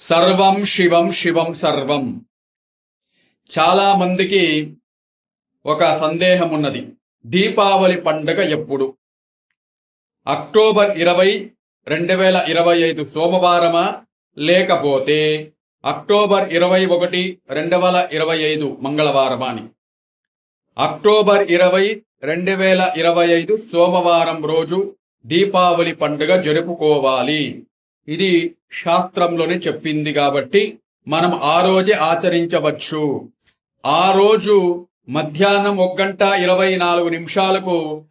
సర్వం శివం శివం సర్వం. చాలా మందికి ఒక సందేహం ఉన్నది. దీపావళి పండుగ ఎప్పుడు? అక్టోబర్ ఇరవై రెండు వేల ఇరవై ఐదు సోమవారమా? లేకపోతే అక్టోబర్ ఇరవై ఒకటి రెండు వేల ఇరవై ఐదు మంగళవారమా అని. అక్టోబర్ ఇరవై రెండు వేల ఇరవై ఐదు సోమవారం రోజు దీపావళి పండుగ జరుపుకోవాలి. ఇది శాస్త్రంలోనే చెప్పింది కాబట్టి మనం ఆ రోజే ఆచరించవచ్చు. ఆ రోజు మధ్యాహ్నం ఒక గంట ఇరవై నాలుగు నిమిషాలకు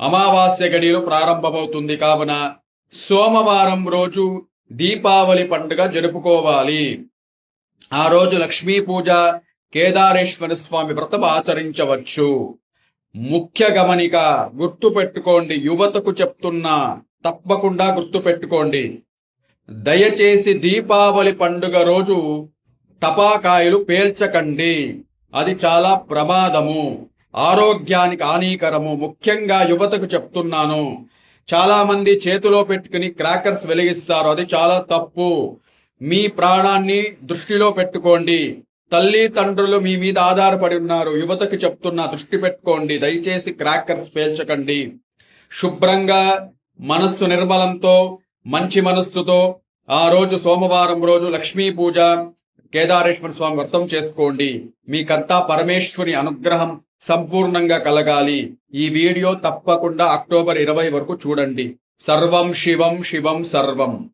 అమావాస్య గడియలు ప్రారంభమవుతుంది. కావున సోమవారం రోజు దీపావళి పండుగ జరుపుకోవాలి. ఆ రోజు లక్ష్మీ పూజ కేదారేశ్వర స్వామి వ్రతం ఆచరించవచ్చు. ముఖ్య గమనిక గుర్తు పెట్టుకోండి యువతకు చెప్తున్నా తప్పకుండా గుర్తు పెట్టుకోండి దయచేసి దీపావళి పండుగ రోజు టపాకాయలు పేల్చకండి. అది చాలా ప్రమాదము. ఆరోగ్యానికి హానికరము. ముఖ్యంగా యువతకు చెప్తున్నాను. చాలా మంది చేతిలో పెట్టుకుని క్రాకర్స్ వెలిగిస్తారు. అది చాలా తప్పు. మీ ప్రాణాన్ని దృష్టిలో పెట్టుకోండి. తల్లి తండ్రులు మీ మీద ఆధారపడి ఉన్నారు. యువతకు చెప్తున్నా దృష్టి పెట్టుకోండి. దయచేసి క్రాకర్స్ పేల్చకండి. శుభ్రంగా మనస్సు నిర్మలంతో మంచి మనస్సుతో ఆ రోజు సోమవారం రోజు లక్ష్మీ పూజ కేదారేశ్వర స్వామి వ్రతం చేసుకోండి. మీకంతా పరమేశ్వరి అనుగ్రహం సంపూర్ణంగా కలగాలి. ఈ వీడియో తప్పకుండా అక్టోబర్ ఇరవై వరకు చూడండి. సర్వం శివం శివం సర్వం.